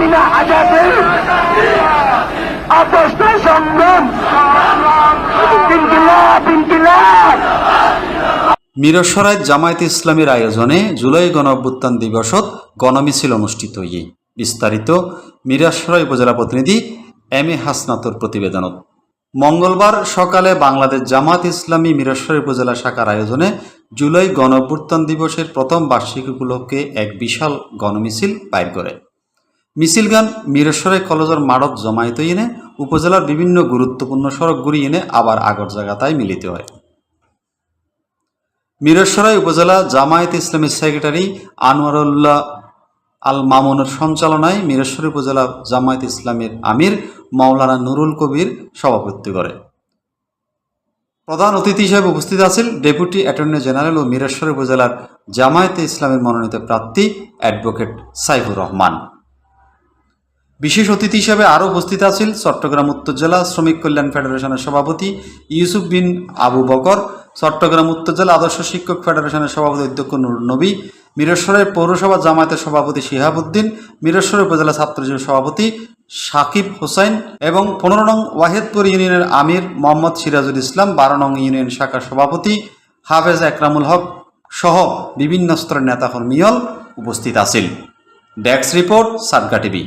মিনা মিরসরাই জামায়াত ইসলামের আয়োজনে জুলাই গণ অভ্যুত্থান দিবসত গণমিছিল অনুষ্ঠিত হয়ে বিস্তারিত মিরাসরাই উপজেলা প্রতিনিধি এম এ হাসনাতর প্রতিবেদনত। মঙ্গলবার সকালে বাংলাদেশ জামাত ইসলামী মিরসরাই উপজেলা শাখার আয়োজনে জুলাই গণ অভ্যুত্থান দিবসের প্রথম বার্ষিকী উপলক্ষে এক বিশাল গণমিছিল বাইর করে। মিছিলগান মিরসরাই কলেজের মাড়ত জমায়েত এনে উপজেলার বিভিন্ন গুরুত্বপূর্ণ সড়ক এনে আবার আগর জায়গাতায় মিলিত হয়। মিরসরাই উপজেলা জামায়াত ইসলামের সেক্রেটারি আনোয়ারুল্লাহ আল মামুনের সঞ্চালনায় মিরসরাই উপজেলা জামায়াত ইসলামের আমির মাওলানা নুরুল কবির সভাপতিত্ব করে। প্রধান অতিথি হিসেবে উপস্থিত আছেন ডেপুটি অ্যাটর্নি জেনারেল ও মিরসরাই উপজেলার জামায়াতে ইসলামের মনোনীত প্রার্থী অ্যাডভোকেট সাইফুর রহমান। বিশেষ অতিথি হিসেবে আরও উপস্থিত আছেন চট্টগ্রাম উত্তর জেলা শ্রমিক কল্যাণ ফেডারেশনের সভাপতি ইউসুফ বিন আবু বকর, চট্টগ্রাম উত্তর জেলা আদর্শ শিক্ষক ফেডারেশনের সভাপতি অধ্যক্ষ নুর নবী, মিরসরের পৌরসভা জামায়াতের সভাপতি শিহাবুদ্দিন, মিরসর উপজেলা ছাত্রজীবী সভাপতি সাকিব হোসাইন এবং পনেরো নং ওয়াহেদপুর ইউনিয়নের আমির মোহাম্মদ সিরাজুল ইসলাম, বারো নং ইউনিয়ন শাখার সভাপতি হাফেজ একরামুল হক সহ বিভিন্ন স্তরের নেতাকর্মীয়ল উপস্থিত আছেন। ডেস্ক রিপোর্ট সাদগা টিভি।